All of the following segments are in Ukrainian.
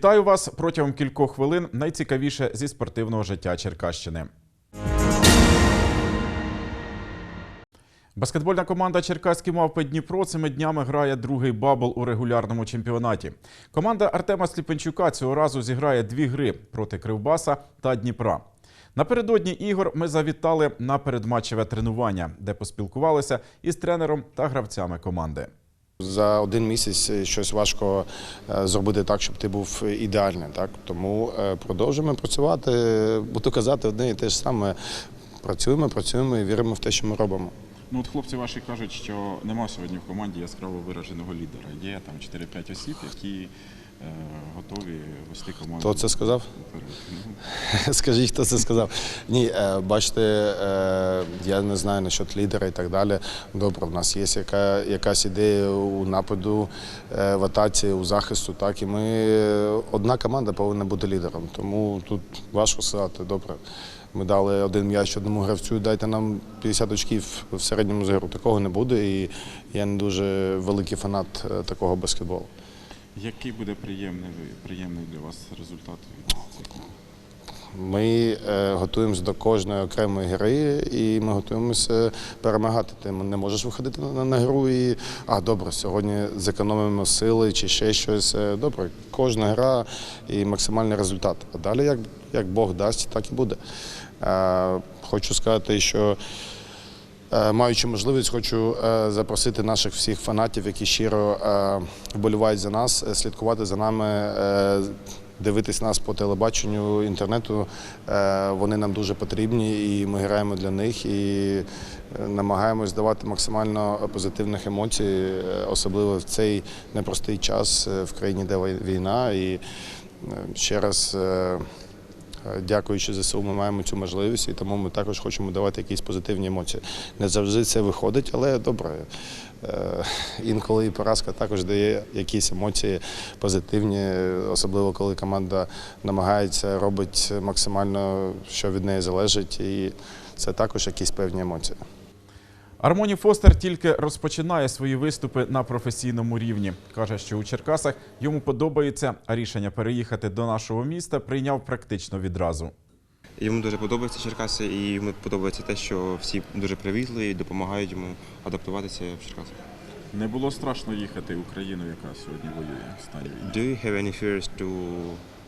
Вітаю вас протягом кількох хвилин. Найцікавіше зі спортивного життя Черкащини. Баскетбольна команда Черкаські мавпи Дніпро цими днями грає другий бабл у регулярному чемпіонаті. Команда Артема Сліпенчука цього разу зіграє дві гри проти Кривбаса та Дніпра. Напередодні ігор ми завітали на передматчеве тренування, де поспілкувалися із тренером та гравцями команди. За один місяць щось важко е, зробити так, щоб ти був ідеальний. Так? Тому е, продовжуємо працювати, буду казати одне і те ж саме. Працюємо, працюємо і віримо в те, що ми робимо. Ну от хлопці ваші кажуть, що нема сьогодні в команді яскраво вираженого лідера. Є там 4-5 осіб, які е, готові вести команду. Хто це сказав? Скажіть, хто це сказав? Ні, е, бачите, е, я не знаю насчет лідера і так далі. Добре, в нас є яка, якась ідея у нападу, е, в атаці, у захисту, так і ми е, одна команда повинна бути лідером. Тому тут важко сказати. Добре. Ми дали один м'яч одному гравцю, дайте нам 50 очків в середньому з. Такого не буде. І я не дуже великий фанат е, такого баскетболу. Який буде приємний, приємний для вас результат? Ми е, готуємося до кожної окремої гри, і ми готуємося перемагати. Ти не можеш виходити на, на гру і а добре, сьогодні зекономимо сили чи ще щось. Е, Добре, кожна гра і максимальний результат. А далі, як, як Бог дасть, так і буде. Е, хочу сказати, що. Е, Маючи можливість, хочу е, запросити наших всіх фанатів, які щиро е, вболівають за нас, слідкувати за нами, дивитись нас по телебаченню, інтернету. Вони нам дуже потрібні, і ми граємо для них і намагаємось давати максимально позитивних емоцій, особливо в цей непростий час в країні, де війна. І ще раз. Е, Дякуючи ЗСУ, ми маємо цю можливість, і тому ми також хочемо давати якісь позитивні емоції. Не завжди це виходить, але добре. Е, Інколи і поразка також дає якісь емоції позитивні, особливо коли команда намагається, робить максимально, що від неї залежить, і це також якісь певні емоції. Армоні Фостер тільки розпочинає свої виступи на професійному рівні. Каже, що у Черкасах йому подобається, а рішення переїхати до нашого міста прийняв практично відразу. Йому дуже подобається Черкаси, і йому подобається те, що всі дуже привітливі і допомагають йому адаптуватися в Черкасах. Не було страшно їхати в Україну, яка сьогодні воює в стані війни. Do you have any fears to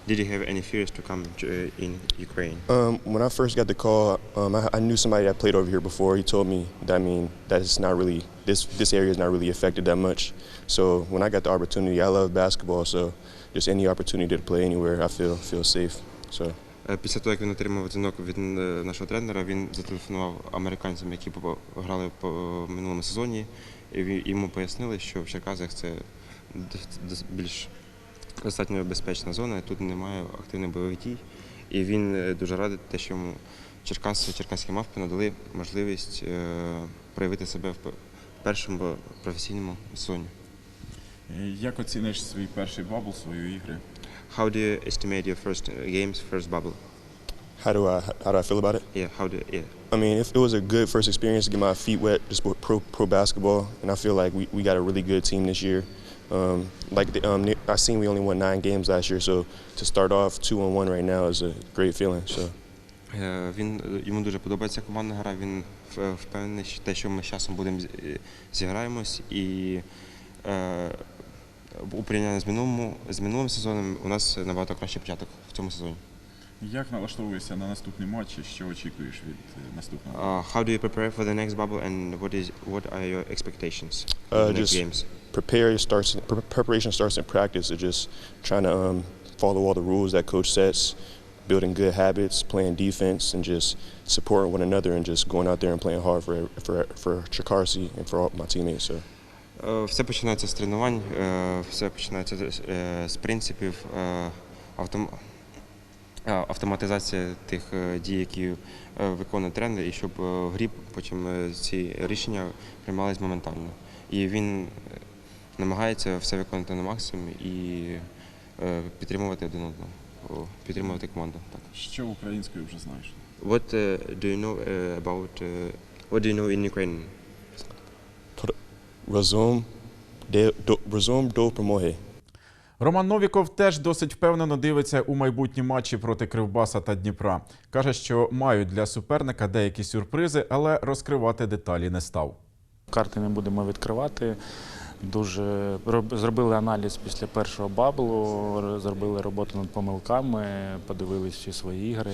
Did you have any fears to come uh, in Ukraine? Um, when I first got the call, um, I, I knew somebody that played over here before. He told me that I mean that it's not really this this area is not really affected that much. So when I got the opportunity, I love basketball. So just any opportunity to play anywhere, I feel feel safe. So Е, Після того, як він отримав дзвінок від е, нашого тренера, він зателефонував американцям, які грали по минулому сезоні, і йому пояснили, що в Черкасах це більш достатньо безпечна зона, тут немає активних бойових дій. І він е, дуже радий те, що йому Черкаси, черкаські мавпи надали можливість е, проявити себе в першому професійному сезоні. Як оціниш свій перший бабл, свої ігри? How do you estimate your first uh, games, first bubble? how do I how do I feel about it? Yeah, how do yeah. I mean, if it was a good first experience to get my feet wet, just pro pro basketball, and I feel like we, we got a really good team this year. Um, like the, um, I seen we only won nine games last year, so to start off two and one right now is a great feeling. So. Е, Він йому дуже подобається командна гра. Він впевнений, що те, що ми з часом будемо е, зіграємось, і е, у порівнянні з минулим, з минулим сезоном у нас набагато кращий початок в цьому сезоні. Як налаштовуєшся на наступні матчі? Що очікуєш від е, наступного? Uh, how do you prepare for the next bubble, and what is what are your expectations for Uh, the next just games? prepare starts pre- preparation starts in practice. It's just trying to um, follow all the rules that coach sets, building good habits, playing defense, and just supporting one another and just going out there and playing hard for for for Chikarsi and for all my teammates. So. Е, Все починається з тренувань, е, все починається з- е, з принципів е, автом... е, Автоматизація тих е, дій, які е, виконує тренер, і щоб е, в грі потім ці рішення приймались моментально. І він намагається все виконати на максимум і підтримувати один одного, підтримувати команду. Так. Що українською вже знаєш? What do you know about what do you know in Ukraine? Разом, де до разом до перемоги. Роман Новіков теж досить впевнено дивиться у майбутні матчі проти Кривбаса та Дніпра. Каже, що мають для суперника деякі сюрпризи, але розкривати деталі не став. Карти не будемо відкривати. Дуже зробили аналіз після першого баблу, зробили роботу над помилками, подивилися свої ігри.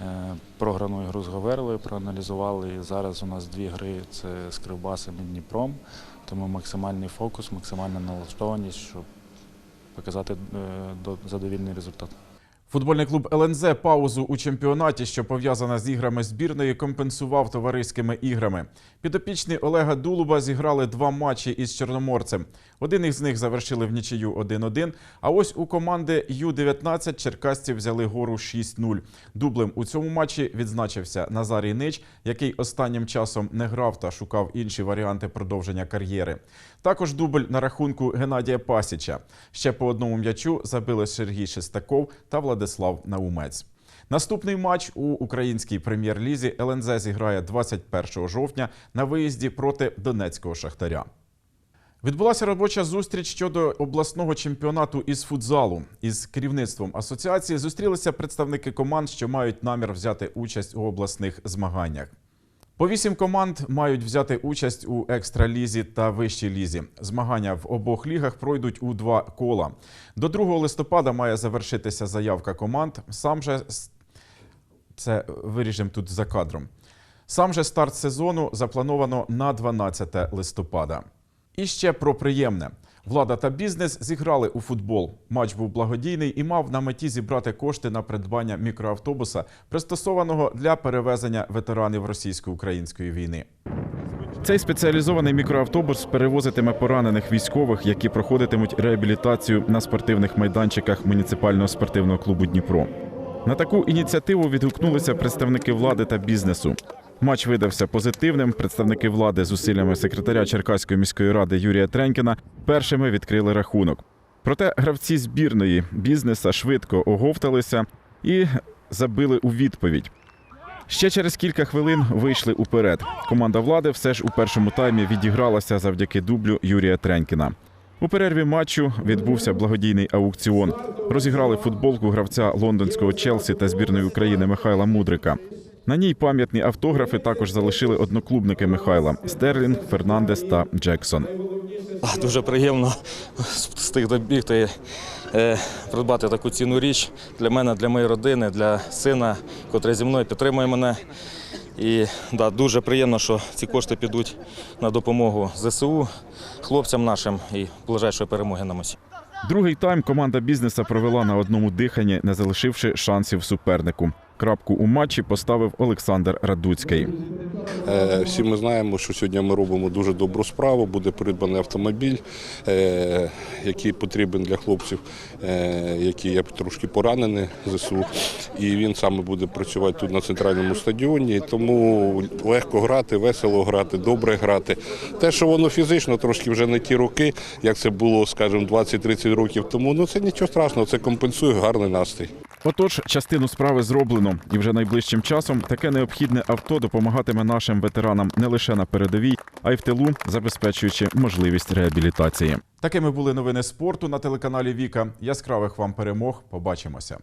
Е, Програну ігру з Говерлою проаналізували. Зараз у нас дві гри це з Кривбасом і Дніпром. Тому максимальний фокус, максимальна налаштованість, щоб показати е, до- задовільний результат. Футбольний клуб ЛНЗ паузу у чемпіонаті, що пов'язана з іграми збірної, компенсував товариськими іграми. Підопічні Олега Дулуба зіграли два матчі із Чорноморцем. Один із них завершили в нічию 1-1. А ось у команди Ю-19 черкасці взяли гору 6-0. Дублем у цьому матчі відзначився Назарій Нич, який останнім часом не грав та шукав інші варіанти продовження кар'єри. Також дубль на рахунку Геннадія Пасіча. Ще по одному м'ячу забили Сергій Шестаков та Владислав Наумець. Наступний матч у українській прем'єр-лізі ЛНЗ зіграє 21 жовтня на виїзді проти Донецького Шахтаря. Відбулася робоча зустріч щодо обласного чемпіонату із футзалу. Із керівництвом асоціації зустрілися представники команд, що мають намір взяти участь у обласних змаганнях. По вісім команд мають взяти участь у екстралізі та вищій лізі. Змагання в обох лігах пройдуть у два кола. До 2 листопада має завершитися заявка команд. Сам же це виріжемо тут за кадром. Сам же старт сезону заплановано на 12 листопада. І ще про приємне. Влада та бізнес зіграли у футбол. Матч був благодійний і мав на меті зібрати кошти на придбання мікроавтобуса, пристосованого для перевезення ветеранів російсько-української війни. Цей спеціалізований мікроавтобус перевозитиме поранених військових, які проходитимуть реабілітацію на спортивних майданчиках муніципального спортивного клубу Дніпро. На таку ініціативу відгукнулися представники влади та бізнесу. Матч видався позитивним. Представники влади з усиллями секретаря Черкаської міської ради Юрія Тренькіна першими відкрили рахунок. Проте гравці збірної бізнеса швидко оговталися і забили у відповідь. Ще через кілька хвилин вийшли уперед. Команда влади все ж у першому таймі відігралася завдяки дублю Юрія Тренькіна. У перерві матчу відбувся благодійний аукціон. Розіграли футболку гравця лондонського Челсі та збірної України Михайла Мудрика. На ній пам'ятні автографи також залишили одноклубники Михайла Стерлінг, Фернандес та Джексон. Дуже приємно встиг добігти, е, придбати таку цінну річ для мене, для моєї родини, для сина, котрий зі мною підтримує мене. І да, дуже приємно, що ці кошти підуть на допомогу ЗСУ, хлопцям нашим і ближайшої перемоги на Мосі. Другий тайм команда бізнеса провела на одному диханні, не залишивши шансів супернику. Крапку у матчі поставив Олександр Радуцький. Е, Всі ми знаємо, що сьогодні ми робимо дуже добру справу. Буде придбаний автомобіль, е, який потрібен для хлопців, е, які є трошки поранені ЗСУ. І він саме буде працювати тут на центральному стадіоні. Тому легко грати, весело грати, добре грати. Те, що воно фізично трошки вже не ті роки, як це було, скажімо, 20-30 років тому. Ну це нічого страшного, це компенсує гарний настрій. Отож, частину справи зроблено, і вже найближчим часом таке необхідне авто допомагатиме нашим ветеранам не лише на передовій, а й в тилу, забезпечуючи можливість реабілітації. Такими були новини спорту на телеканалі Віка. Яскравих вам перемог. Побачимося.